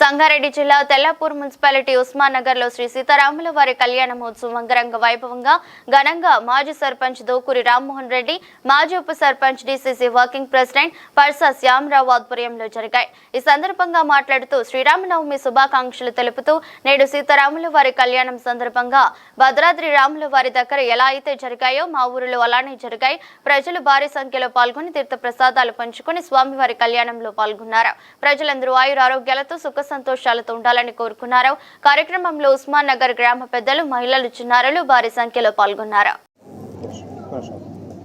సంగారెడ్డి జిల్లా తెల్లాపూర్ మున్సిపాలిటీ ఉస్మాన్ నగర్లో శ్రీ సీతారాముల వారి కళ్యాణ మహోత్సవం అంగరంగ వైభవంగా ఘనంగా మాజీ సర్పంచ్ దోకూరి రామ్మోహన్ రెడ్డి మాజీ ఉప sarpanch DCC working president Parsa Shyamarao ఆధ్వర్యంలో జరిగాయి. ఈ సందర్భంగా మాట్లాడుతూ శ్రీరామనవమి శుభాకాంక్షలు తెలుపుతూ నేడు సీతారాముల వారి కళ్యాణం సందర్భంగా భద్రాద్రి రాముల వారి దగ్గర ఎలా అయితే జరిగాయో మా ఊరిలో అలానే జరిగాయి. ప్రజలు భారీ సంఖ్యలో పాల్గొని తీర్థ ప్రసాదాలు పంచుకొని స్వామివారి కళ్యాణంలో పాల్గొన్నారు. ప్రజలందరూ ఆయుర ఆరోగ్యాలతో సుఖ సంతోషాలతో ఉండాలని కోరుకున్నారు. కార్యక్రమంలో ఉస్మాన్ నగర్ గ్రామ పెద్దలు మహిళలు చిన్నారులు భారీ సంఖ్యలో పాల్గొన్నారు.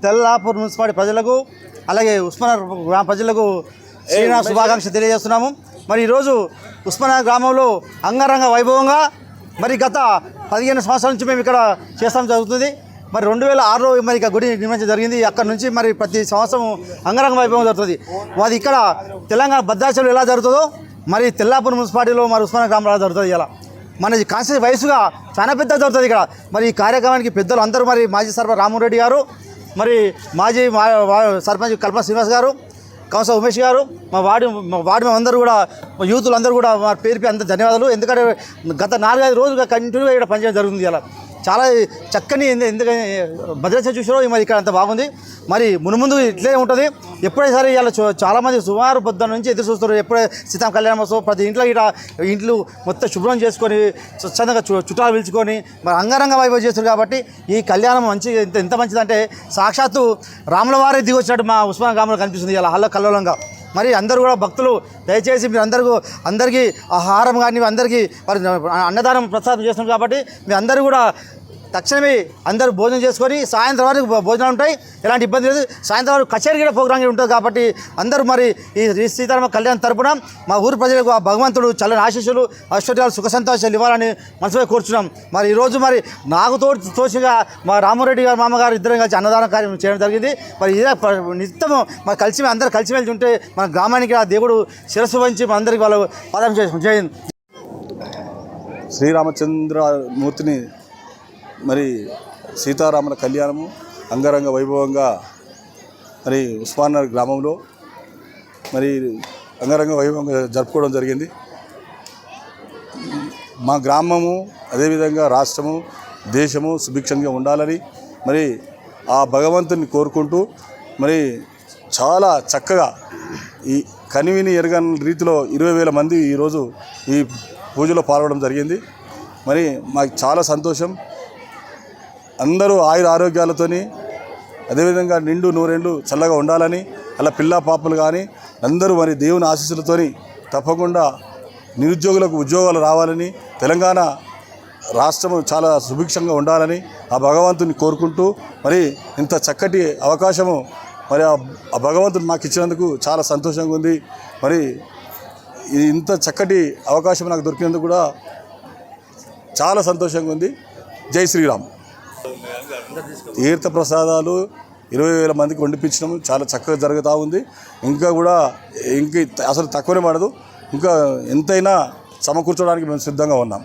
తెల్లాపూర్ మున్సిపాలిటీ ప్రజలకు అలాగే ఉస్మాన్ గ్రామ ప్రజలకు శ్రీరామ శుభాకాంక్ష తెలియజేస్తున్నాము. మరి ఈరోజు ఉస్మాన్ గ్రామంలో అంగరంగ వైభవంగా మరి గత పదిహేను సంవత్సరాల నుంచి మేము ఇక్కడ చేస్తాం జరుగుతుంది. మరి రెండు వేల ఆరులో మరి ఇక గుడి నిర్మించడం జరిగింది. అక్కడ నుంచి మరి ప్రతి సంవత్సరం అంగరంగ వైభవం జరుగుతుంది. అది ఇక్కడ తెలంగాణ భద్రాచలం ఎలా జరుగుతుందో మరి తెల్లాపూర్ మున్సిపాలిటీలో మరి ఉస్మాన గ్రామంలో జరుగుతుంది ఇలా. మన కాన్స్టిట్యూషన్ వయసుగా చాలా పెద్ద జరుగుతుంది ఇక్కడ. మరి ఈ కార్యక్రమానికి పెద్దలు అందరూ మరి మాజీ సర్పంచ్ రామరెడ్డి గారు మరి మాజీ మా- సర్పంచ్ కల్పన శ్రీనివాస్ గారు కౌన్సిలర్ ఉమేష్ గారు మా వార్డు మా వార్డు అందరూ కూడా మా యూతులు అందరూ కూడా మా పేరు పేరు అందరూ ధన్యవాదాలు. ఎందుకంటే గత నాలుగైదు రోజులుగా కంటిన్యూగా ఇక్కడ పనిచేయడం జరుగుతుంది ఇలా. చాలా చక్కని ఎందుకని భద్రాచలం చూసారో మరి ఇక్కడ అంత బాగుంది. మరి మునుముందు ఇట్లే ఉంటుంది. ఎప్పుడైనా సరే ఇలా చాలామంది సుమారు పొద్దున్న నుంచి ఎదురు చూస్తారు. ఎప్పుడే సీతాం కళ్యాణం వస్తాం ప్రతి ఇంట్లో ఇక్కడ ఇంట్లో మొత్తం శుభ్రం చేసుకొని స్వచ్ఛందంగా చు చుట్టాలు పిలుచుకొని మరి అంగరంగ వైభవం చేస్తారు కాబట్టి ఈ కళ్యాణం మంచి ఎంత ఎంత మంచిదంటే సాక్షాత్తు రాముల వారే దిగి వచ్చినట్టు మా ఉస్మాన్ గ్రామంలో కనిపిస్తుంది. ఇలా హల్ల కల్లోలంగా. మరి అందరూ కూడా భక్తులు దయచేసి మీరు అందరూ అందరికీ ఆహారం కానీ అందరికీ మరి అన్నదానం ప్రసాదం చేస్తున్నాం కాబట్టి మీ అందరూ కూడా తక్షణమే అందరూ భోజనం చేసుకొని సాయంత్రం వరకు భోజనాలు ఉంటాయి. ఎలాంటి ఇబ్బంది లేదు. సాయంత్రం వరకు కచేరీ కూడా ప్రోగ్రాం ఉంటుంది కాబట్టి అందరూ మరి ఈ శ్రీ సీతారామ కళ్యాణ్ తరపున మా ఊరు ప్రజలకు ఆ భగవంతుడు చల్లని ఆశీస్సులు ఐశ్వర్యాలు సుఖ సంతోషాలు ఇవ్వాలని మనసులో కోరుచున్నాం. మరి ఈరోజు మరి నాకు తోడు తోచిగా మా రామారెడ్డి గారు మామగారు ఇద్దరం కలిసి అన్నదాన కార్యం చేయడం జరిగింది. మరి ఇదే నిత్యము మరి కలిసి అందరూ కలిసి వెళ్తుంటే ఉంటే మన గ్రామానికి ఆ దేవుడు శిరస్సు వహించి మన అందరికి వాళ్ళు పాదం చేసి శ్రీరామచంద్ర మూర్తిని మరి సీతారాముల కళ్యాణము అంగరంగ వైభవంగా మరి ఉస్మానగర్ గ్రామంలో మరి అంగరంగ వైభవంగా జరుపుకోవడం జరిగింది. మా గ్రామము అదేవిధంగా రాష్ట్రము దేశము సుభిక్షంగా ఉండాలని మరి ఆ భగవంతుని కోరుకుంటూ మరి చాలా చక్కగా ఈ కనివిని ఎరగని రీతిలో ఇరవై వేల మంది ఈరోజు ఈ పూజలో పాల్గొనడం జరిగింది. మరి మాకు చాలా సంతోషం. అందరూ ఆయుర ఆరోగ్యాలతోని అదేవిధంగా నిండు నూరెండు చల్లగా ఉండాలని అలా పిల్ల పాపలు కానీ అందరూ మరి దేవుని ఆశీస్సులతోని తప్పకుండా నిరుద్యోగులకు ఉద్యోగాలు రావాలని తెలంగాణ రాష్ట్రం చాలా సుభిక్షంగా ఉండాలని ఆ భగవంతుని కోరుకుంటూ మరి ఇంత చక్కటి అవకాశము మరి ఆ భగవంతుని భగవంతుడు మాకు ఇచ్చినందుకు చాలా సంతోషంగా ఉంది. మరి ఇంత చక్కటి అవకాశం నాకు దొరికినందుకు కూడా చాలా సంతోషంగా ఉంది. జై శ్రీరామ్. తీర్థ ప్రసాదాలు ఇరవై వేల మందికి వండిపించడం చాలా చక్కగా జరుగుతూ ఉంది. ఇంకా కూడా ఇంక అసలు తక్కువనే పడదు. ఇంకా ఎంతైనా సమకూర్చడానికి మేము సిద్ధంగా ఉన్నాం.